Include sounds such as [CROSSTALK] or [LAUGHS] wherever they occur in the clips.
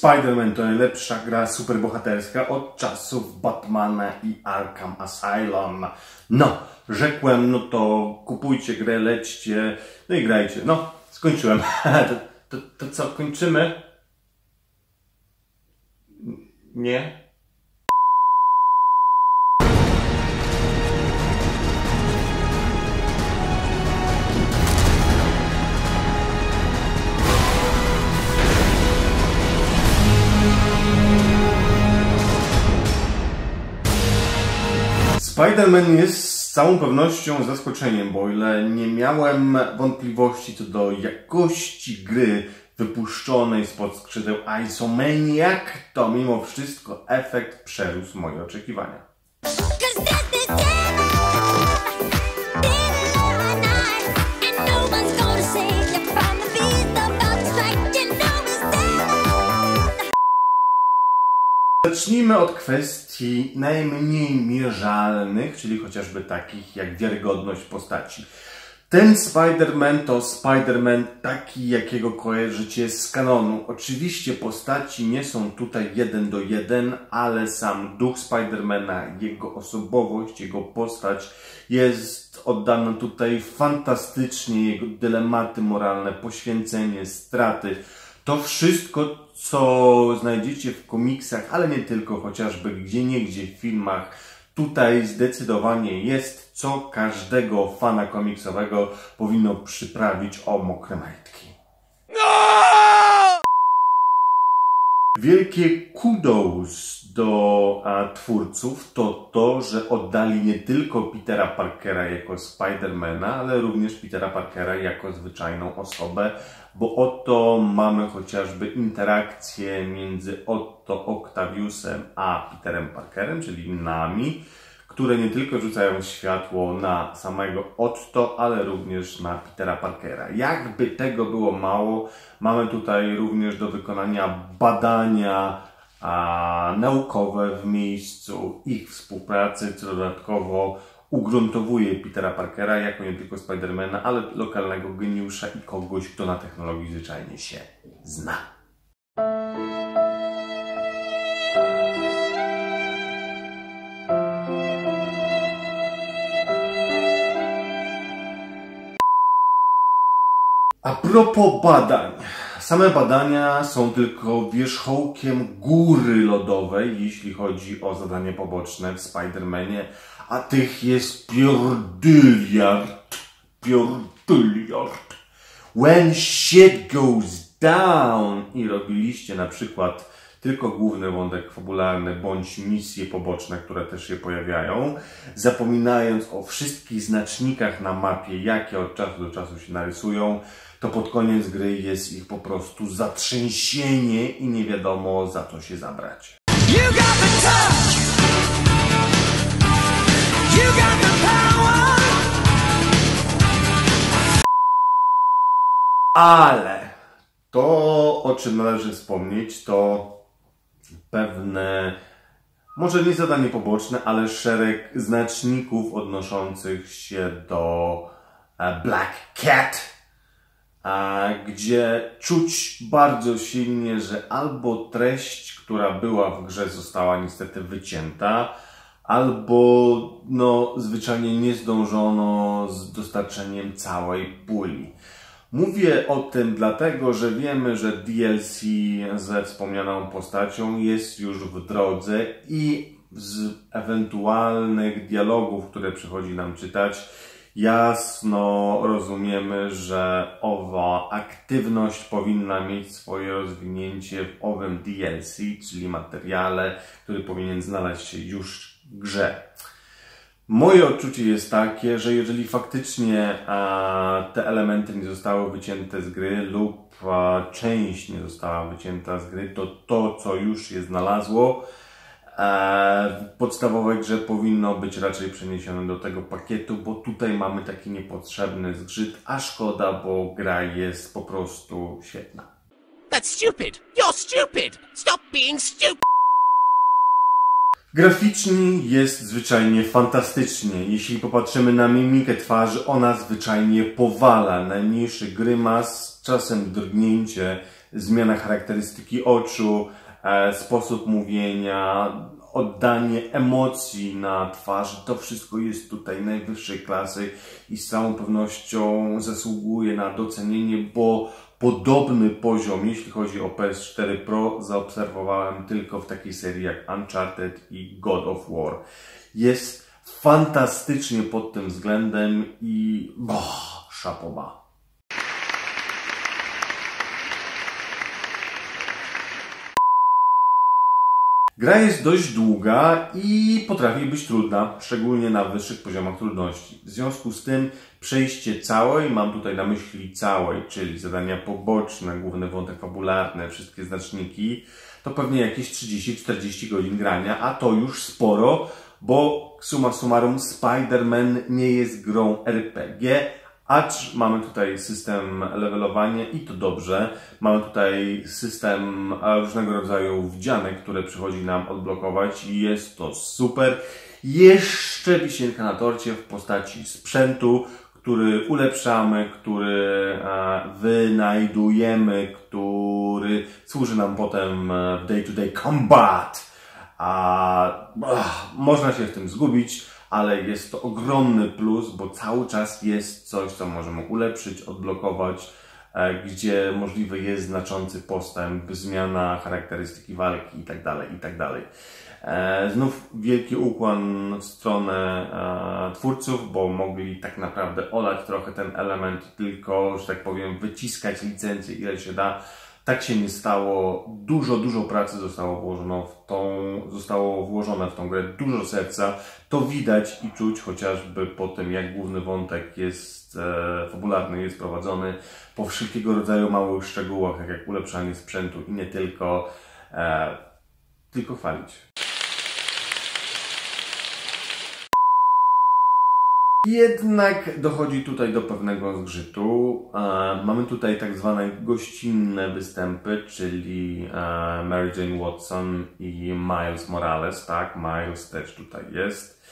Spider-Man to najlepsza gra superbohaterska od czasów Batmana i Arkham Asylum. No, rzekłem, no to kupujcie grę, lećcie, no i grajcie. No, skończyłem. [LAUGHS] to, to, to co, kończymy? Nie? Spider-Man jest z całą pewnością zaskoczeniem, bo ile nie miałem wątpliwości co do jakości gry wypuszczonej spod skrzydeł Isomaniac, to mimo wszystko efekt przerósł moje oczekiwania. Zacznijmy od kwestii najmniej mierzalnych, czyli chociażby takich jak wiarygodność postaci. Ten Spider-Man to Spider-Man taki, jakiego kojarzycie z kanonu. Oczywiście postaci nie są tutaj jeden do jeden, ale sam duch Spidermana, jego osobowość, jego postać jest oddana tutaj fantastycznie, jego dylematy moralne, poświęcenie, straty. To wszystko, co znajdziecie w komiksach, ale nie tylko, chociażby gdzie niegdzie w filmach, tutaj zdecydowanie jest, co każdego fana komiksowego powinno przyprawić o mokre majtki. Wielkie kudos do a, twórców to to, że oddali nie tylko Petera Parkera jako Spidermana, ale również Petera Parkera jako zwyczajną osobę, bo oto mamy chociażby interakcję między Otto Octaviusem a Peterem Parkerem, czyli nami, które nie tylko rzucają światło na samego Otto, ale również na Petera Parkera. Jakby tego było mało, mamy tutaj również do wykonania badania a, naukowe w miejscu ich współpracy, co dodatkowo ugruntowuje Petera Parkera jako nie tylko Spidermana, ale lokalnego geniusza i kogoś, kto na technologii zwyczajnie się zna. A propos badań. Same badania są tylko wierzchołkiem góry lodowej, jeśli chodzi o zadania poboczne w Spider-Manie, a tych jest piordyliard. Piordyliard. When shit goes down i robiliście na przykład tylko główny wątek fabularny bądź misje poboczne, które też się pojawiają, zapominając o wszystkich znacznikach na mapie, jakie od czasu do czasu się narysują, to pod koniec gry jest ich po prostu zatrzęsienie i nie wiadomo za co się zabrać. Ale to, o czym należy wspomnieć, to pewne, może nie zadanie poboczne, ale szereg znaczników odnoszących się do e, Black Cat, gdzie czuć bardzo silnie, że albo treść, która była w grze, została niestety wycięta, albo no, zwyczajnie nie zdążono z dostarczeniem całej puli. Mówię o tym dlatego, że wiemy, że DLC ze wspomnianą postacią jest już w drodze i z ewentualnych dialogów, które przychodzi nam czytać, jasno rozumiemy, że owa aktywność powinna mieć swoje rozwinięcie w owym DLC, czyli materiale, który powinien znaleźć się już w grze. Moje odczucie jest takie, że jeżeli faktycznie te elementy nie zostały wycięte z gry lub część nie została wycięta z gry, to to, co już się znalazło, e, w podstawowej grze powinno być raczej przeniesione do tego pakietu, bo tutaj mamy taki niepotrzebny zgrzyt, a szkoda, bo gra jest po prostu świetna. That's stupid. You're stupid. Stop being stupid. Graficznie jest zwyczajnie fantastycznie. Jeśli popatrzymy na mimikę twarzy, ona zwyczajnie powala. Najmniejszy grymas, czasem drgnięcie zmiana charakterystyki oczu, e, sposób mówienia, oddanie emocji na twarzy. To wszystko jest tutaj najwyższej klasy i z całą pewnością zasługuje na docenienie, bo podobny poziom, jeśli chodzi o PS4 Pro, zaobserwowałem tylko w takiej serii jak Uncharted i God of War. Jest fantastycznie pod tym względem i boh, szapoba. Gra jest dość długa i potrafi być trudna, szczególnie na wyższych poziomach trudności. W związku z tym przejście całej, mam tutaj na myśli całej, czyli zadania poboczne, główny wątek fabularny, wszystkie znaczniki, to pewnie jakieś 30-40 godzin grania, a to już sporo, bo summa summarum Spider-Man nie jest grą RPG, Acz mamy tutaj system levelowania i to dobrze. Mamy tutaj system różnego rodzaju wdzianek, które przychodzi nam odblokować i jest to super. Jeszcze wisienka na torcie w postaci sprzętu, który ulepszamy, który wynajdujemy, który służy nam potem e, w day-to-day combat. A ach, można się w tym zgubić, ale jest to ogromny plus, bo cały czas jest coś, co możemy ulepszyć, odblokować, e, gdzie możliwy jest znaczący postęp, zmiana charakterystyki walki itd. itd. E, Znów wielki ukłon w stronę e, twórców, bo mogli tak naprawdę olać trochę ten element, tylko, że tak powiem, wyciskać licencję ile się da. Tak się nie stało. Dużo, dużo pracy zostało włożone w tą, zostało włożone w tą grę, dużo serca. To widać i czuć chociażby po tym, jak główny wątek jest e, fabularny, jest prowadzony, po wszelkiego rodzaju małych szczegółach, tak jak ulepszanie sprzętu i nie tylko, e, tylko chwalić. Jednak dochodzi tutaj do pewnego zgrzytu. E, mamy tutaj tak zwane gościnne występy, czyli e, Mary Jane Watson i Miles Morales, tak? Miles też tutaj jest.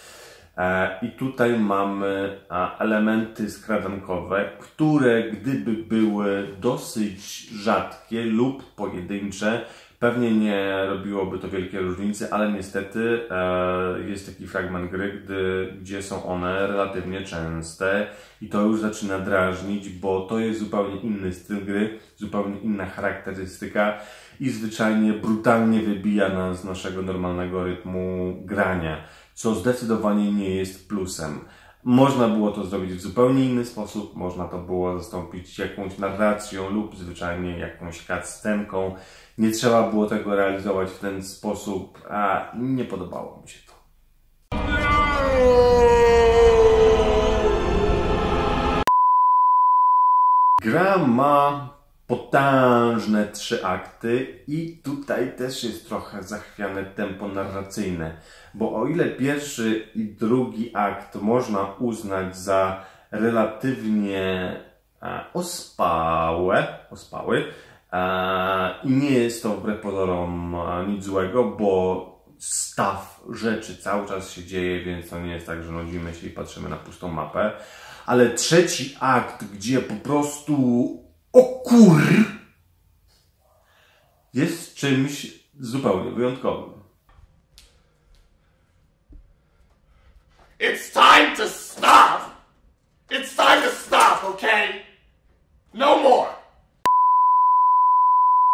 E, I tutaj mamy e, elementy skradankowe, które gdyby były dosyć rzadkie lub pojedyncze, pewnie nie robiłoby to wielkiej różnicy, ale niestety e, jest taki fragment gry, gdy, gdzie są one relatywnie częste i to już zaczyna drażnić, bo to jest zupełnie inny styl gry, zupełnie inna charakterystyka i zwyczajnie brutalnie wybija nas z naszego normalnego rytmu grania, co zdecydowanie nie jest plusem. Można było to zrobić w zupełnie inny sposób, można to było zastąpić jakąś narracją lub zwyczajnie jakąś cutscenką. Nie trzeba było tego realizować w ten sposób, a nie podobało mi się to. Gra ma potężne trzy akty i tutaj też jest trochę zachwiane tempo narracyjne, bo o ile pierwszy i drugi akt można uznać za relatywnie e, ospałe, ospały e, i nie jest to wbrew pozorom e, nic złego, bo staw rzeczy cały czas się dzieje, więc to nie jest tak, że nudzimy się i patrzymy na pustą mapę. Ale trzeci akt, gdzie po prostu o kur jest czymś zupełnie wyjątkowym. It's time to stop! It's time to stop, okay? No more!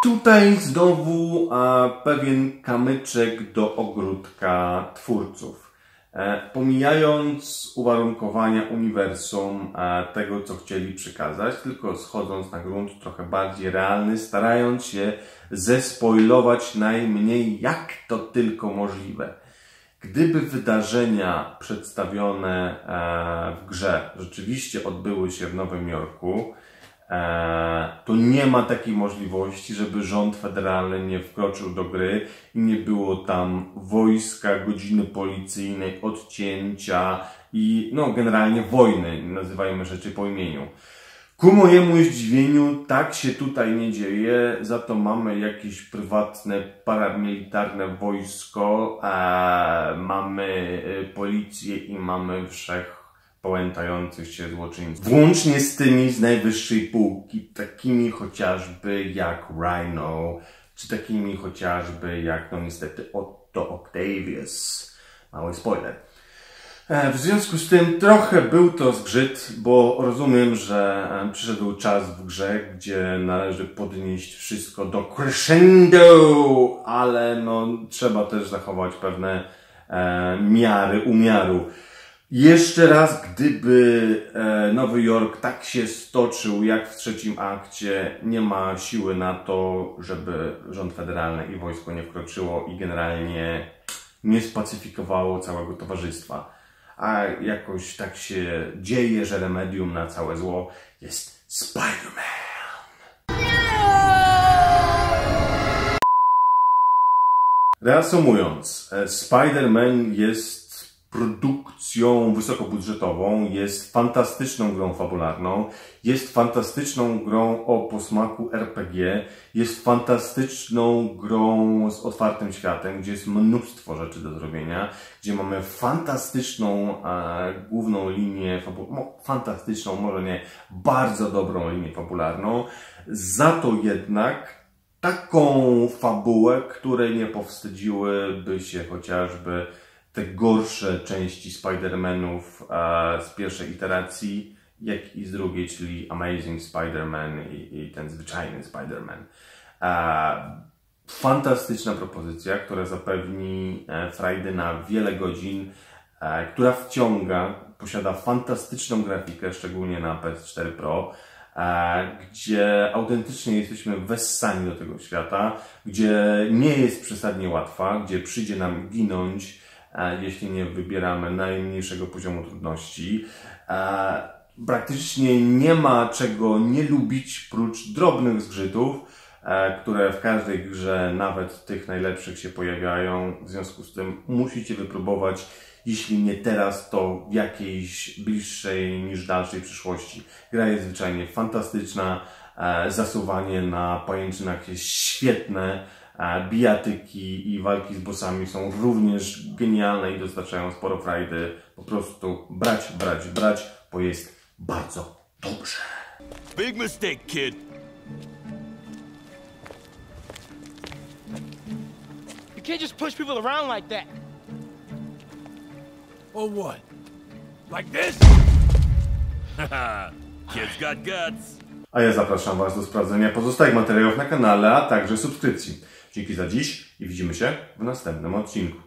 Tutaj znowu e, pewien kamyczek do ogródka twórców. E, pomijając uwarunkowania uniwersum e, tego, co chcieli przekazać, tylko schodząc na grunt trochę bardziej realny, starając się zespoilować najmniej jak to tylko możliwe. Gdyby wydarzenia przedstawione e, w grze rzeczywiście odbyły się w Nowym Jorku, to nie ma takiej możliwości, żeby rząd federalny nie wkroczył do gry i nie było tam wojska, godziny policyjnej, odcięcia i no generalnie wojny, nazywajmy rzeczy po imieniu. Ku mojemu zdziwieniu tak się tutaj nie dzieje, za to mamy jakieś prywatne, paramilitarne wojsko, e, mamy e, policję i mamy wszech pałętających się złoczyńców. Włącznie z tymi z najwyższej półki, takimi chociażby jak Rhino, czy takimi chociażby jak, no niestety, Otto Octavius. Mały spoiler. E, W związku z tym trochę był to zgrzyt, bo rozumiem, że e, przyszedł czas w grze, gdzie należy podnieść wszystko do crescendo, ale no, trzeba też zachować pewne e, miary umiaru. Jeszcze raz, gdyby e, Nowy Jork tak się stoczył jak w trzecim akcie, nie ma siły na to, żeby rząd federalny i wojsko nie wkroczyło i generalnie nie spacyfikowało całego towarzystwa. A jakoś tak się dzieje, że remedium na całe zło jest Spider-Man. Reasumując, e, Spider-Man jest produkcją wysokobudżetową, jest fantastyczną grą fabularną, jest fantastyczną grą o posmaku RPG, jest fantastyczną grą z otwartym światem, gdzie jest mnóstwo rzeczy do zrobienia, gdzie mamy fantastyczną e, główną linię, fabu- no, fantastyczną, może nie, bardzo dobrą linię fabularną. Za to jednak taką fabułę, której nie powstydziłyby się chociażby te gorsze części Spider-Manów e, z pierwszej iteracji, jak i z drugiej, czyli Amazing Spider-Man i, i ten zwyczajny Spider-Man. E, fantastyczna propozycja, która zapewni e, frajdy na wiele godzin, e, która wciąga, posiada fantastyczną grafikę, szczególnie na PS4 Pro, e, gdzie autentycznie jesteśmy wessani do tego świata, gdzie nie jest przesadnie łatwa, gdzie przyjdzie nam ginąć, jeśli nie wybieramy najmniejszego poziomu trudności. E, Praktycznie nie ma czego nie lubić prócz drobnych zgrzytów, e, które w każdej grze, nawet tych najlepszych, się pojawiają. W związku z tym musicie wypróbować, jeśli nie teraz, to w jakiejś bliższej niż dalszej przyszłości. Gra jest zwyczajnie fantastyczna, e, zasuwanie na pajęczynach jest świetne, e, bijatyki i walki z bossami są również genialne i dostarczają sporo frajdy. Po prostu brać, brać, brać, bo jest bardzo dobrze. Big mistake, kid. You can't just push people around like that. Or what? Like this? [LAUGHS] Kid's got guts. A ja zapraszam Was do sprawdzenia pozostałych materiałów na kanale, a także subskrypcji. Dzięki za dziś i widzimy się w następnym odcinku.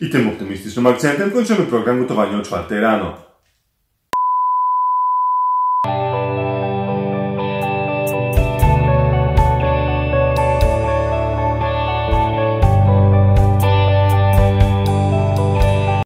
I tym optymistycznym akcentem kończymy program gotowanie o 4 rano.